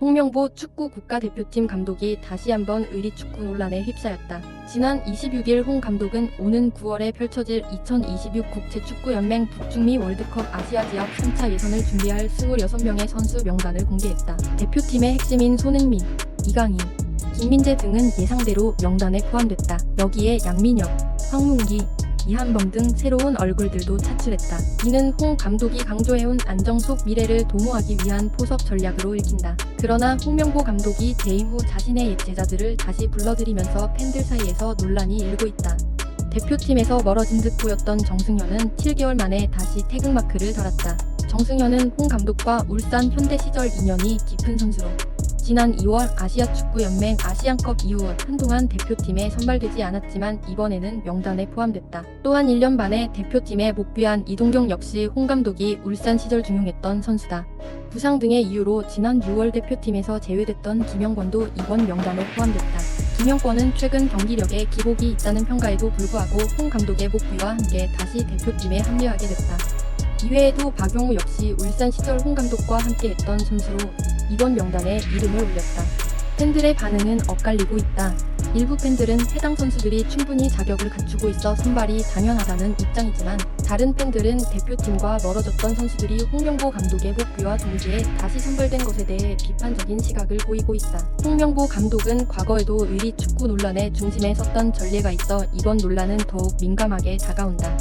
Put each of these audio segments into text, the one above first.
홍명보 축구 국가대표팀 감독이 다시 한번 의리 축구 논란에 휩싸였다. 지난 26일 홍 감독은 오는 9월에 펼쳐질 2026 국제축구연맹 북중미 월드컵 아시아 지역 3차 예선을 준비할 26명의 선수 명단을 공개했다. 대표팀의 핵심인 손흥민, 이강인, 김민재 등은 예상대로 명단에 포함됐다. 여기에 양민혁, 황문기, 이한범 등 새로운 얼굴들도 차출했다. 이는 홍 감독이 강조해온 안정 속 미래를 도모하기 위한 포섭 전략으로 읽힌다. 그러나 홍명보 감독이 재임 후 자신의 옛 제자들을 다시 불러들이면서 팬들 사이에서 논란이 일고 있다. 대표팀에서 멀어진 듯 보였던 정승현은 7개월 만에 다시 태극마크를 달았다. 정승현은 홍 감독과 울산 현대 시절 인연이 깊은 선수로 지난 2월 아시아 축구 연맹 아시안컵 이후 한동안 대표팀에 선발되지 않았지만 이번에는 명단에 포함됐다. 또한 1년 만에 대표팀에 복귀한 이동경 역시 홍 감독이 울산 시절 중용했던 선수다. 부상 등의 이유로 지난 6월 대표팀에서 제외됐던 김영권도 이번 명단에 포함됐다. 김영권은 최근 경기력에 기복이 있다는 평가에도 불구하고 홍 감독의 복귀와 함께 다시 대표팀에 합류하게 됐다. 이외에도 박용우 역시 울산 시절 홍 감독과 함께했던 선수로 이번 명단에 이름을 올렸다. 팬들의 반응은 엇갈리고 있다. 일부 팬들은 해당 선수들이 충분히 자격을 갖추고 있어 선발이 당연하다는 입장이지만 다른 팬들은 대표팀과 멀어졌던 선수들이 홍명보 감독의 복귀와 동시에 다시 선발된 것에 대해 비판적인 시각을 보이고 있다. 홍명보 감독은 과거에도 의리 축구 논란의 중심에 섰던 전례가 있어 이번 논란은 더욱 민감하게 다가온다.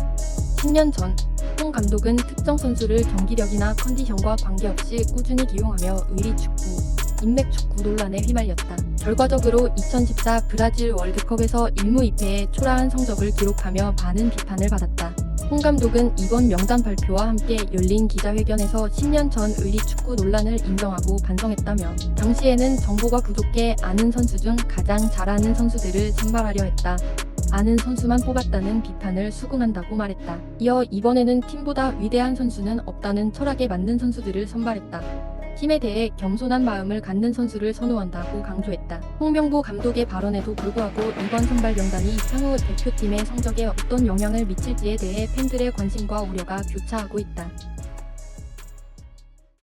10년 전, 홍 감독은 특정 선수를 경기력이나 컨디션과 관계없이 꾸준히 기용하며 의리 축구, 인맥 축구 논란에 휘말렸다. 결과적으로 2014 브라질 월드컵에서 1무 2패의 초라한 성적을 기록하며 많은 비판을 받았다. 홍 감독은 이번 명단 발표와 함께 열린 기자회견에서 10년 전 의리 축구 논란을 인정하고 반성했다며 당시에는 정보가 부족해 아는 선수 중 가장 잘하는 선수들을 선발하려 했다. 아는 선수만 뽑았다는 비판을 수긍한다고 말했다. 이어 이번에는 팀보다 위대한 선수는 없다는 철학에 맞는 선수들을 선발했다. 팀에 대해 겸손한 마음을 갖는 선수를 선호한다고 강조했다. 홍명보 감독의 발언에도 불구하고 이번 선발 명단이 향후 대표팀의 성적에 어떤 영향을 미칠지에 대해 팬들의 관심과 우려가 교차하고 있다.